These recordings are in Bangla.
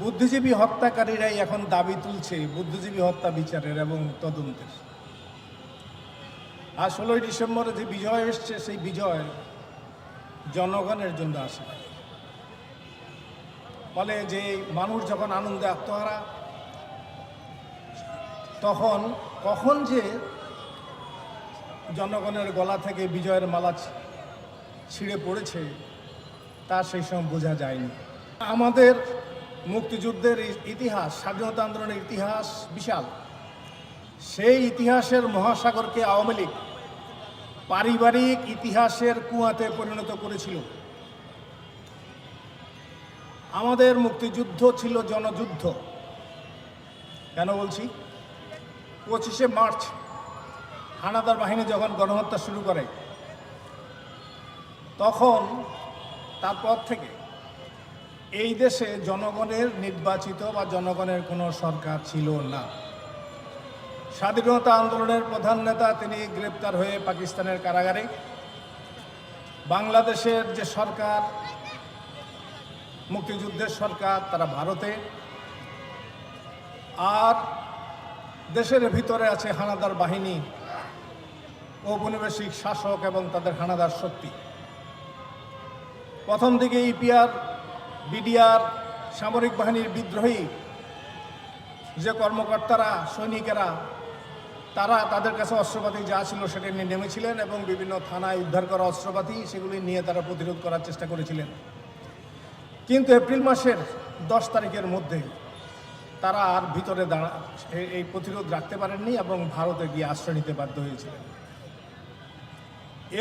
বুদ্ধিজীবী হত্যাকারীরাই এখন দাবি তুলছে বুদ্ধিজীবী হত্যা বিচারের এবং তদন্তের আর ষোলোই ডিসেম্বরে যে বিজয় এসছে, সেই বিজয় জনগণের জন্য আসে। ফলে যে মানুষ যখন আনন্দে আত্মহারা, তখন কখন যে জনগণের গলা থেকে বিজয়ের মালা ছিঁড়ে পড়েছে, তা সেই সময় বোঝা যায়নি আমাদের মুক্তিযুদ্ধের ইতিহাস, স্বাধীনতা আন্দোলনের ইতিহাস বিশাল। সেই ইতিহাসের মহাসাগরকে আওয়ামী লীগ পারিবারিক ইতিহাসের কুয়াতে পরিণত করেছিল। আমাদের মুক্তিযুদ্ধ ছিল জনযুদ্ধ। কেন বলছি? পঁচিশে মার্চ, হানাদার বাহিনী যখন গণহত্যা শুরু করে, তখন তারপর থেকে এই দেশে জনগণের নির্বাচিত বা জনগণের কোনো সরকার ছিল না। স্বাধীনতা আন্দোলনের প্রধান নেতা তিনি গ্রেপ্তার হয়ে পাকিস্তানের কারাগারে। বাংলাদেশের যে সরকার, মুক্তিযুদ্ধের সরকার, তারা ভারতে। আর দেশের ভিতরে আছে হানাদার বাহিনী, ঔপনিবেশিক শাসক এবং তাদের হানাদার শক্তি। প্রথম দিকে ইপিআর বিডিআর সামরিক বাহিনীর বিদ্রোহী যে কর্মকর্তারা, সৈনিকেরা, তারা তাদের কাছে অস্ত্রপাতি যা ছিল সেটা নিয়ে নেমেছিলেন এবং বিভিন্ন থানায় উদ্ধার করা অস্ত্রপাতি সেগুলি নিয়ে তারা প্রতিরোধ করার চেষ্টা করেছিলেন। কিন্তু এপ্রিল মাসের দশ তারিখের মধ্যে তারা আর ভিতরে দাঁড়া এই- প্রতিরোধ রাখতে পারেননি এবং ভারতে গিয়ে আশ্রয় নিতে বাধ্য হয়েছিলেন।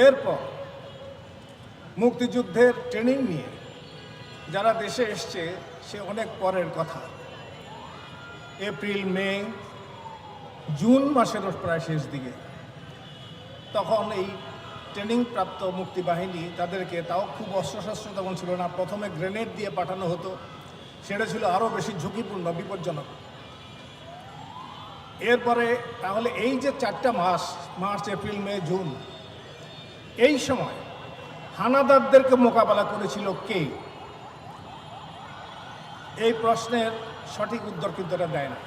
এরপর মুক্তিযুদ্ধের ট্রেনিং নিয়ে যারা দেশে এসছে, সে অনেক পরের কথা। এপ্রিল, মে, জুন মাসের প্রায় শেষ দিকে। তখন এই ট্রেনিং প্রাপ্ত মুক্তিবাহিনী তাদেরকে, তাও খুব অস্ত্রশস্ত্র তখন ছিল না, প্রথমে গ্রেনেড দিয়ে পাঠানো হতো। সেটা ছিল আরও বেশি ঝুঁকিপূর্ণ, বিপজ্জনক। এরপরে তাহলে এই যে চারটা মাস, মার্চ, এপ্রিল, মে, জুন, এই সময় হানাদারদেরকে মোকাবেলা করেছিল কে? এই প্রশ্নের সঠিক উত্তর কিন্তু এরা দেয় না।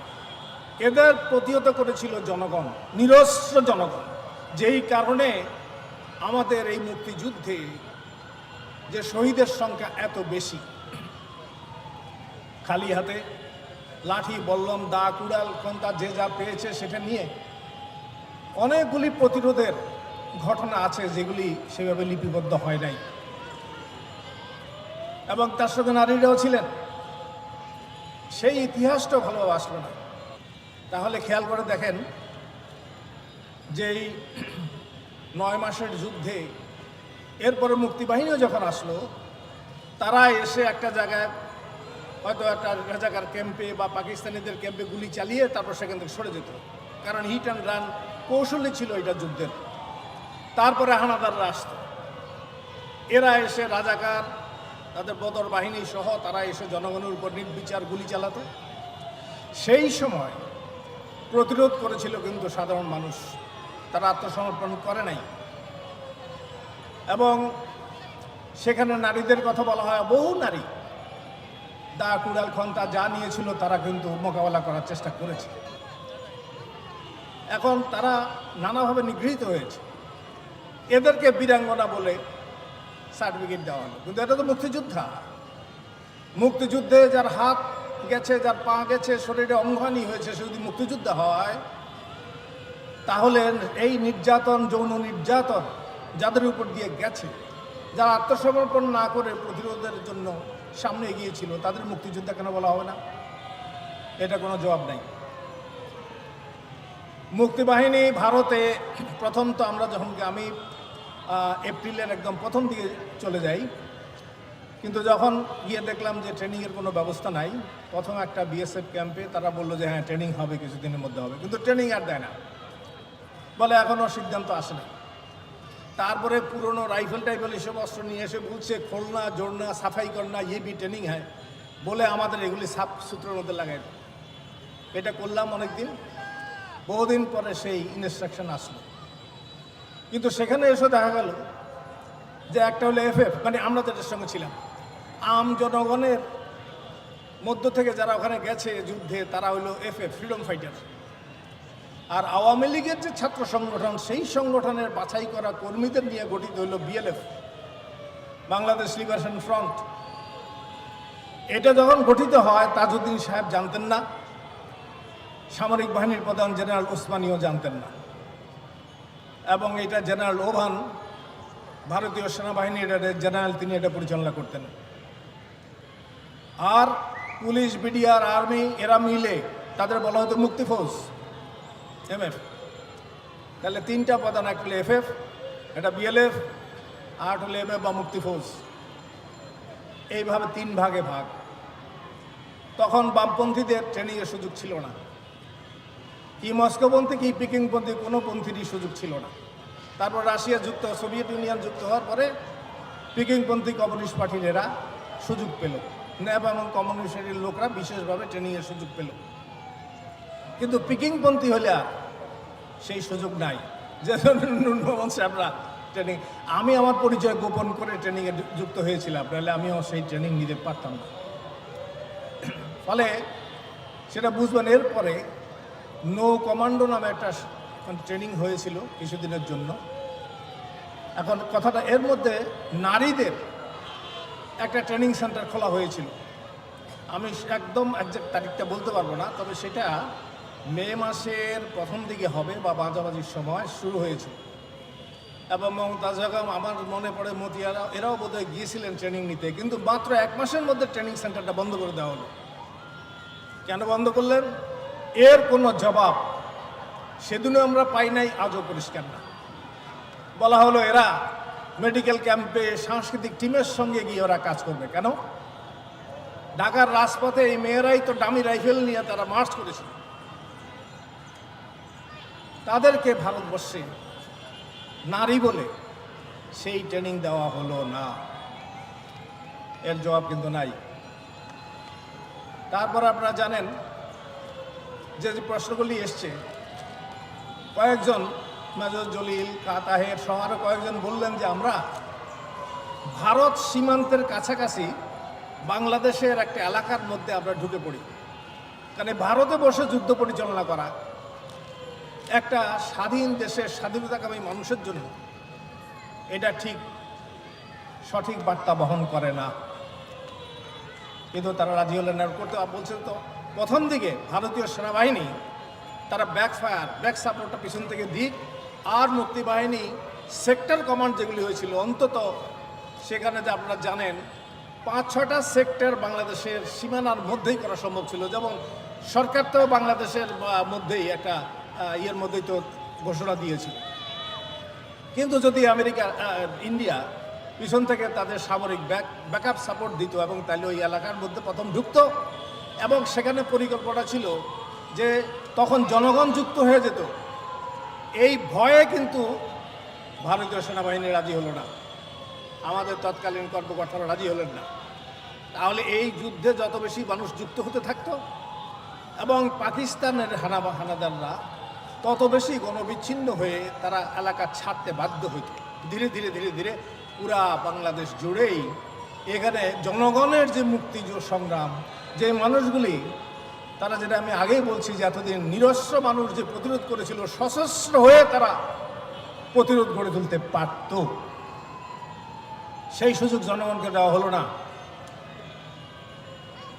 এদের প্রতিহত করেছিল জনগণ, নিরস্ত্র জনগণ, যেই কারণে আমাদের এই মুক্তিযুদ্ধে যে শহীদের সংখ্যা এত বেশি, খালি হাতে লাঠি, বল্লম দা কুড়াল কোনটা যে যা পেয়েছে সেটা নিয়ে অনেকগুলি প্রতিরোধের ঘটনা আছে যেগুলি সেভাবে লিপিবদ্ধ হয় নাই। এবং তার সঙ্গে নারীরাও ছিলেন। সেই ইতিহাসটা ভালোভাবে আসলো না। তাহলে খেয়াল করে দেখেন যে এই নয় মাসের যুদ্ধে এরপরে মুক্তিবাহিনীও যখন আসলো, তারা এসে একটা জায়গায় হয়তো একটা রাজাকার ক্যাম্পে বা পাকিস্তানিদের ক্যাম্পে গুলি চালিয়ে তারপর সেখান থেকে সরে যেত। কারণ হিট অ্যান্ড রান কৌশলে ছিল এটা যুদ্ধের। তারপরে হানাদাররা আসতো। এরা এসে রাজাকার তাদের বদর বাহিনী সহ তারা এসে জনগণের উপর নির্বিচার গুলি চালাতো। সেই সময় প্রতিরোধ করেছিল কিন্তু সাধারণ মানুষ। তারা আত্মসমর্পণ করে নাই। এবং সেখানে নারীদের কথা বলা হয়, বহু নারী দা কুড়াল খন্তা যা নিয়েছিল তারা কিন্তু মোকাবেলা করার চেষ্টা করেছে। এখন তারা নানাভাবে নিগৃহীত হয়েছে। এদেরকে বীরাঙ্গনা বলে সার্টিফিকেট দেওয়া হলো। কিন্তু এটা তো মুক্তিযোদ্ধা। মুক্তিযুদ্ধে যার হাত গেছে, যার পা গেছে, শরীরে অঙ্গহানি হয়েছে, সে যদি মুক্তিযোদ্ধা হয়, তাহলে এই নির্যাতন, যৌন নির্যাতন যাদের উপর দিয়ে গেছে, যারা আত্মসমর্পণ না করে প্রতিরোধের জন্য সামনে এগিয়েছিল, তাদের মুক্তিযোদ্ধা কেন বলা হবে না? এটা কোনো জবাব নাই। মুক্তিবাহিনী ভারতে প্রথম তো আমরা যখন আমি এপ্রিলের একদম প্রথম দিকে চলে যাই। কিন্তু যখন গিয়ে দেখলাম যে ট্রেনিংয়ের কোনো ব্যবস্থা নাই, প্রথম একটা বিএসএফ ক্যাম্পে তারা বলল যে হ্যাঁ ট্রেনিং হবে, কিছুদিনের মধ্যে হবে। কিন্তু ট্রেনিং আর দেয় না। বলে এখনও সিদ্ধান্ত আসে না তারপরে পুরনো রাইফেল টাইফেল এসব অস্ত্র নিয়ে এসে বলছে, খোলনা, জোড়না, সাফাই করনা ইয়ে বি ট্রেনিং হয় বলে আমাদের এগুলি সাফ সূত্রের মধ্যে লাগাই এটা করলাম অনেকদিন। বহুদিন পরে সেই ইনস্ট্রাকশন আসলো। কিন্তু সেখানে এসে দেখা গেল যে একটা হলো এফএফ মানে আমরা যেটার সঙ্গে ছিলাম। আম জনগণের মধ্য থেকে যারা ওখানে গেছে যুদ্ধে, তারা হলো এফ এ ফ্রিডম ফাইটার আর আওয়ামী লীগের যে ছাত্র সংগঠন, সেই সংগঠনের বাছাই করা কর্মীদের নিয়ে গঠিত হলো বিএলএফ বাংলাদেশ লিবারেশন ফ্রন্ট এটা যখন গঠিত হয়, তাজউদ্দিন সাহেব জানতেন না। সামরিক বাহিনীর প্রধান জেনারেল ওসমানীও জানতেন না। এবং এটা জেনারেল ওভান, ভারতীয় সেনাবাহিনীর এটা জেনারেল তিনি এটা পরিচালনা করতেন। আর পুলিশ, বিডিআর, আর্মি, এরা মিলে তাদের বলা হতো মুক্তি ফৌজ, এমএফ। তাহলে তিনটা প্রধান একটা হলো এফএফ, এটা বিএলএফ, আট হলো এমএফ বা মুক্তি ফৌজ। এইভাবে তিন ভাগে ভাগ। তখন বামপন্থীদের ট্রেনিংয়ের সুযোগ ছিল না। কি মস্কোপন্থী কি পিকিংপন্থী কোনো পন্থীরই সুযোগ ছিল না। তারপর রাশিয়া যুক্ত, সোভিয়েত ইউনিয়ন যুক্ত হওয়ার পরে পিকিংপন্থী কমিউনিস্ট পার্টির এরা সুযোগ পেল। ন্যাব এবং কমিউনিস্টের লোকরা বিশেষভাবে ট্রেনিংয়ের সুযোগ পেল। কিন্তু পিকিংপন্থী হলে আর সেই সুযোগ নাই। যে সাহেবরা ট্রেনিং, আমি আমার পরিচয় গোপন করে ট্রেনিংয়ে যুক্ত হয়েছিলাম, নাহলে আমিও সেই ট্রেনিং নিতে পারতাম না। ফলে সেটা বুঝবেন, এরপরে নো কমান্ডো নামে একটা ট্রেনিং হয়েছিল কিছুদিনের জন্য। এখন কথাটা এর মধ্যে নারীদের একটা ট্রেনিং সেন্টার খোলা হয়েছিল। আমি একদম একজ্যাক্ট তারিখটা বলতে পারব না, তবে সেটা মে মাসের প্রথম দিকে হবে বা বাজাবাজির সময় শুরু হয়েছিল এবং মমতাজ আমার মনে পড়ে মতিয়ারা, এরাও বোধহয় গিয়েছিলেন ট্রেনিং নিতে, কিন্তু মাত্র এক মাসের মধ্যে ট্রেনিং সেন্টারটা বন্ধ করে দেওয়া হলো। কেন বন্ধ করলেন? এর কোনো জবাব সেদিনও আমরা পাই নাই, আজও পরিষ্কার না। বলা হলো, এরা মেডিকেল ক্যাম্পে সাংস্কৃতিক টিমের সঙ্গে গিয়ে ওরা কাজ করবে। কেন? ঢাকার রাজপথে এই মেয়েরাই তো দামি রাইফেল নিয়ে তারা মার্চ করেছিল। তাদেরকে ভারতবর্ষে নারী বলে সেই ট্রেনিং দেওয়া হলো না। এর জবাব কিন্তু নাই। তারপর আপনারা জানেন যে যে প্রশ্নগুলি এসছে। কয়েকজন মেজর জলিল, কাতাহের সহ আরও কয়েকজন বললেন যে, আমরা ভারত সীমান্তের কাছাকাছি বাংলাদেশের একটা এলাকার মধ্যে আমরা ঢুকে পড়ি। কারণ ভারতে বসে যুদ্ধ পরিচালনা করা একটা স্বাধীন দেশের স্বাধীনতাকামী মানুষের জন্য এটা ঠিক সঠিক বার্তা বহন করে না। কিন্তু তারা রাজি হলেন না। করতে বলছেন তো প্রথম দিকে ভারতীয় সেনাবাহিনী তারা ব্যাক ফায়ার ব্যাক সাপোর্টটা পিছন থেকে দিক, আর মুক্তিবাহিনী সেক্টর কমান্ড যেগুলি হয়েছিল, অন্তত সেখানে যে আপনারা জানেন পাঁচ ছটা সেক্টর বাংলাদেশের সীমানার মধ্যেই করা সম্ভব ছিল। যেমন সরকার তো বাংলাদেশের মধ্যেই একটা ইয়ের মধ্যেই তো ঘোষণা দিয়েছিল। কিন্তু যদি আমেরিকা ইন্ডিয়া পিছন থেকে তাদের সামরিক ব্যাক ব্যাকআপ সাপোর্ট দিত এবং তাহলে ওই এলাকার মধ্যে প্রথম ঢুকতো এবং সেখানে পরিকল্পনা ছিল যে তখন জনগণ যুক্ত হয়ে যেত। এই ভয়ে কিন্তু ভারতীয় সেনাবাহিনী রাজি হলো না। আমাদের তৎকালীন কর্মকর্তারা রাজি হলেন না। তাহলে এই যুদ্ধে যত বেশি মানুষ যুক্ত হতে থাকতো এবং পাকিস্তানের হানা হানাদাররা তত বেশি গণবিচ্ছিন্ন হয়ে তারা এলাকা ছাড়তে বাধ্য হইত। ধীরে ধীরে ধীরে ধীরে পুরা বাংলাদেশ জুড়েই এখানে জনগণের যে মুক্তি সংগ্রাম, যে মানুষগুলি, তারা যেটা আমি আগেই বলছি যে এতদিন নিরস্ত্র মানুষ যে প্রতিরোধ করেছিল, সশস্ত্র হয়ে তারা প্রতিরোধ গড়ে তুলতে পারত। সেই সুযোগ জনগণকে দেওয়া হলো না।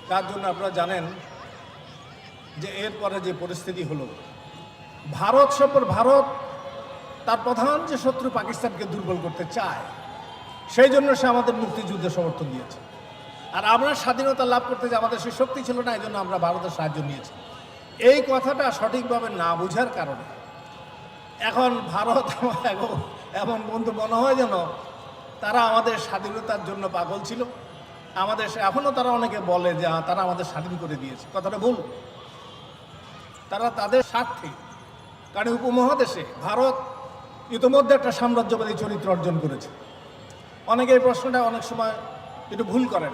তার জন্য আপনারা জানেন যে এরপরে যে পরিস্থিতি হলো, ভারত সপর ভারত, তার প্রধান যে শত্রু পাকিস্তানকে দুর্বল করতে চায় সেই জন্য সে আমাদের মুক্তিযুদ্ধে সমর্থন দিয়েছে। আর আমরা স্বাধীনতা লাভ করতে যে আমাদের সেই শক্তি ছিল না এই জন্য আমরা ভারতের সাহায্য নিয়েছি। এই কথাটা সঠিকভাবে না বোঝার কারণে এখন ভারত এমন বন্ধু মনে হয় যেন তারা আমাদের স্বাধীনতার জন্য পাগল ছিল। আমাদের এখনও তারা অনেকে বলে যে তারা আমাদের স্বাধীন করে দিয়েছে। কথাটা ভুল। তারা তাদের স্বার্থে, কারণ উপমহাদেশে ভারত ইতিমধ্যে একটা সাম্রাজ্যবাদী চরিত্র অর্জন করেছে। অনেকে এই প্রশ্নটা অনেক সময় একটু ভুল করেন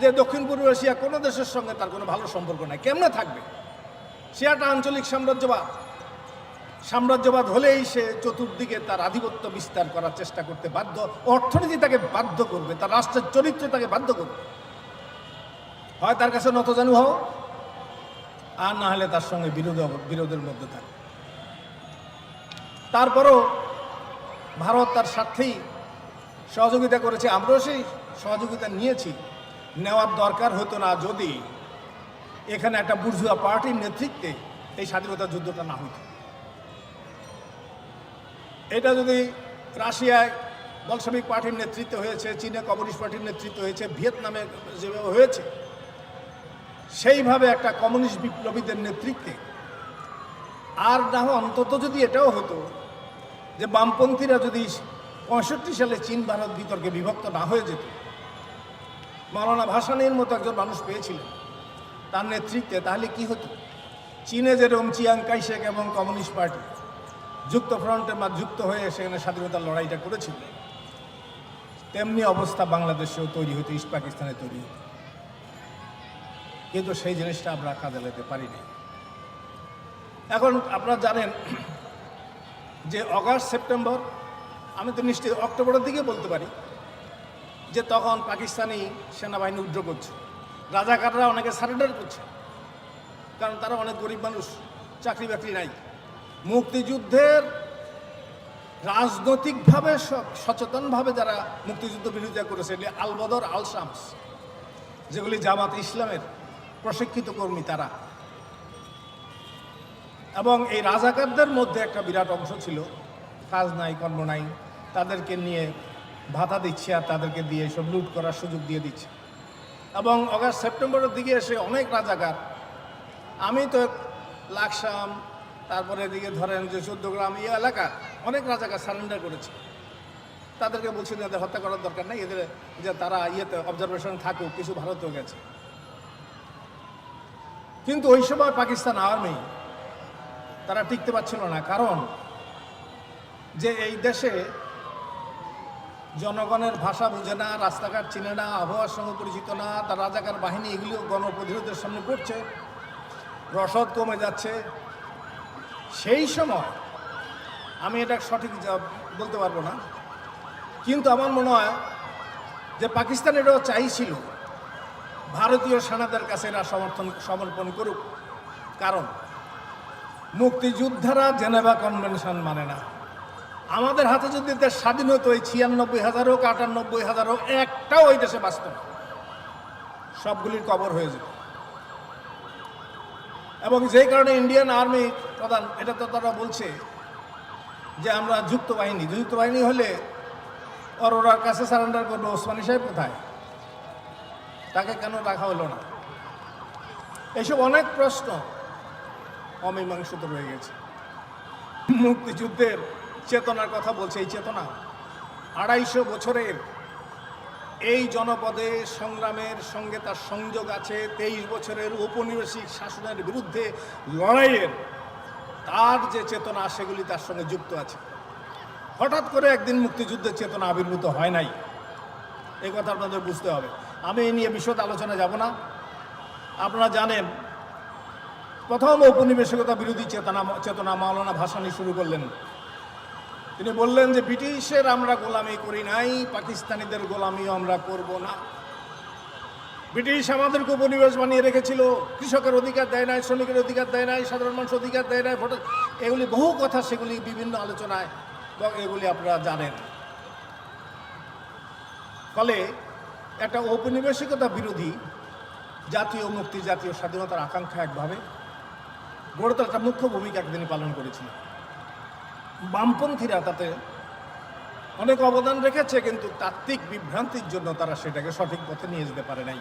যে দক্ষিণ পূর্ব এশিয়া কোনো দেশের সঙ্গে তার কোনো ভালো সম্পর্ক নাই। কেমনে থাকবে? সে একটা আঞ্চলিক সাম্রাজ্যবাদ। সাম্রাজ্যবাদ হলেই সে চতুর্দিকে তার আধিপত্য বিস্তার করার চেষ্টা করতে বাধ্য, অর্থনীতি তাকে বাধ্য করবে, তার রাষ্ট্রের চরিত্র তাকে বাধ্য করবে। হয় তার কাছে নত নতজানু হও, আর না হলে তার সঙ্গে বিরোধ, বিরোধের মধ্যে থাকে। তারপরও ভারত তার স্বার্থেই সহযোগিতা করেছে, আমরাও সেই সহযোগিতা নিয়েছি। নেওয়ার দরকার হতো না যদি এখানে একটা বুর্জুয়া পার্টির নেতৃত্বে এই স্বাধীনতা যুদ্ধটা না হতো। এটা যদি রাশিয়ায় বলসবিক পার্টির নেতৃত্ব হয়েছে, চীনে কমিউনিস্ট পার্টির নেতৃত্ব হয়েছে, ভিয়েতনামে যেভাবে হয়েছে, সেইভাবে একটা কমিউনিস্ট বিপ্লবীদের নেতৃত্বে আর না অন্তত যদি এটাও হতো যে বামপন্থীরা যদি পঁয়ষট্টি সালে চীন ভারত বিতর্কে বিভক্ত না হয়ে যেত। মাওলানা ভাসানির মতো একজন মানুষ পেয়েছিলেন। তার নেতৃত্বে তাহলে কি হতো? চীনে যেরকম চিয়াং কাইশেক এবং কমিউনিস্ট পার্টি যুক্ত ফ্রন্টে বা যুক্ত হয়ে সেখানে স্বাধীনতার লড়াইটা করেছিল। তেমনি অবস্থা বাংলাদেশেও তৈরি হতো, ইস্ট পাকিস্তানে তৈরি হতো। কিন্তু সেই জিনিসটা আমরা কাজে লাগাতে পারিনি। এখন আপনারা জানেন যে অগাস্ট, সেপ্টেম্বর আমি তো নিশ্চয়ই অক্টোবরের দিকে বলতে পারি যে তখন পাকিস্তানি সেনাবাহিনী উদ্যোগ করছে। রাজাকাররা অনেকে সারেন্ডার করছে। কারণ তারা অনেক গরিব মানুষ, চাকরি বাকরি নাই। মুক্তিযুদ্ধের রাজনৈতিকভাবে সচেতনভাবে যারা মুক্তিযুদ্ধ বিরোধিতা করেছে আলবদর আল শামস, যেগুলি জামাত ইসলামের প্রশিক্ষিত কর্মী তারা। এবং এই রাজাকারদের মধ্যে একটা বিরাট অংশ ছিল, কাজ নাই, কর্ম নাই। তাদেরকে নিয়ে ভাতা দিচ্ছে আর তাদেরকে দিয়ে সব লুট করার সুযোগ দিয়ে দিচ্ছে। এবং অগাস্ট সেপ্টেম্বরের দিকে এসে অনেক রাজাকার, আমি তো লাকসাম, তারপরে এদিকে ধরেন যে চোদ্দগ্রাম, এই এলাকা অনেক রাজাকার সারেন্ডার করেছে। তাদেরকে বলছি যে এদের হত্যা করার দরকার নেই, এদের যে তারা ইয়েতে অবজারভেশন থাকুক, কিছু ভারতেও গেছে। কিন্তু ওই সময় পাকিস্তান আর্মি তারা টিকতে পারছিল না, কারণ যে এই দেশে জনগণের ভাষা বুঝে না, রাস্তাঘাট চিনে না, আবহাওয়ার সঙ্গে পরিচিত না, তার রাজাকার বাহিনী এগুলিও গণপ্রতিরোধের সামনে পড়ছে রসদ কমে যাচ্ছে। সেই সময় আমি এটা সঠিক বলতে পারব না। কিন্তু আমার মনে হয় যে পাকিস্তান এটাও চাইছিল ভারতীয় সেনাদের কাছে এরা সমর্থন, সমর্পণ করুক। কারণ মুক্তিযোদ্ধারা জেনেভা কনভেনশন মানে না। আমাদের হাতে যদি দেশ স্বাধীন হতো ওই ছিয়ানব্বই হাজার হোক, আটানব্বই হাজার হোক একটাও ওই দেশে বাঁচত না। সবগুলির কবর হয়ে যেত। এবং যেই কারণে ইন্ডিয়ান আর্মি প্রধান, এটা তো তারা বলছে যে আমরা যুক্ত বাহিনী। যুক্ত বাহিনী হলে অরোরার কাছে সারেন্ডার করল ওসমানী সাহেব কোথায়? তাকে কেন রাখা হলো না? এইসব অনেক প্রশ্ন। অমীমাংসিত রয়ে গেছে। মুক্তিযুদ্ধের চেতনার কথা বলছে, এই চেতনা। আড়াইশো বছরের এই জনপদে সংগ্রামের সঙ্গে তার সংযোগ আছে, তেইশ বছরের ঔপনিবেশিক শাসনের বিরুদ্ধে লড়াইয়ের তার যে চেতনা, সেগুলি তার সঙ্গে যুক্ত আছে। হঠাৎ করে একদিন মুক্তিযুদ্ধের চেতনা আবির্ভূত হয় নাই। এই কথা আপনাদের বুঝতে হবে। আমি এই নিয়ে বিশদ আলোচনা যাব না। আপনারা জানেন, প্রথম ঔপনিবেশিকতা বিরোধী চেতনা চেতনা মাওলানা ভাসানি শুরু করলেন। তিনি বললেন যে, ব্রিটিশের আমরা গোলামি করি নাই, পাকিস্তানিদের গোলামিও আমরা করব না। ব্রিটিশ আমাদেরকে উপনিবেশ বানিয়ে রেখেছিল। কৃষকের অধিকার দেয় নাই, শ্রমিকের অধিকার দেয় নাই, সাধারণ মানুষ অধিকার দেয় নাই ভোটার এগুলি বহু কথা সেগুলি বিভিন্ন আলোচনায় এগুলি আপনারা জানেন। ফলে একটা ঔপনিবেশিকতা বিরোধী, জাতীয় মুক্তি, জাতীয় স্বাধীনতার আকাঙ্ক্ষা একভাবে গড়ে তোলার একটা মুখ্য ভূমিকা তিনি পালন করেছিলেন বামপন্থীরা তাতে অনেক অবদান রেখেছে, কিন্তু তাত্ত্বিক বিভ্রান্তির জন্য তারা সেটাকে সঠিক পথে নিয়ে যেতে পারে নাই।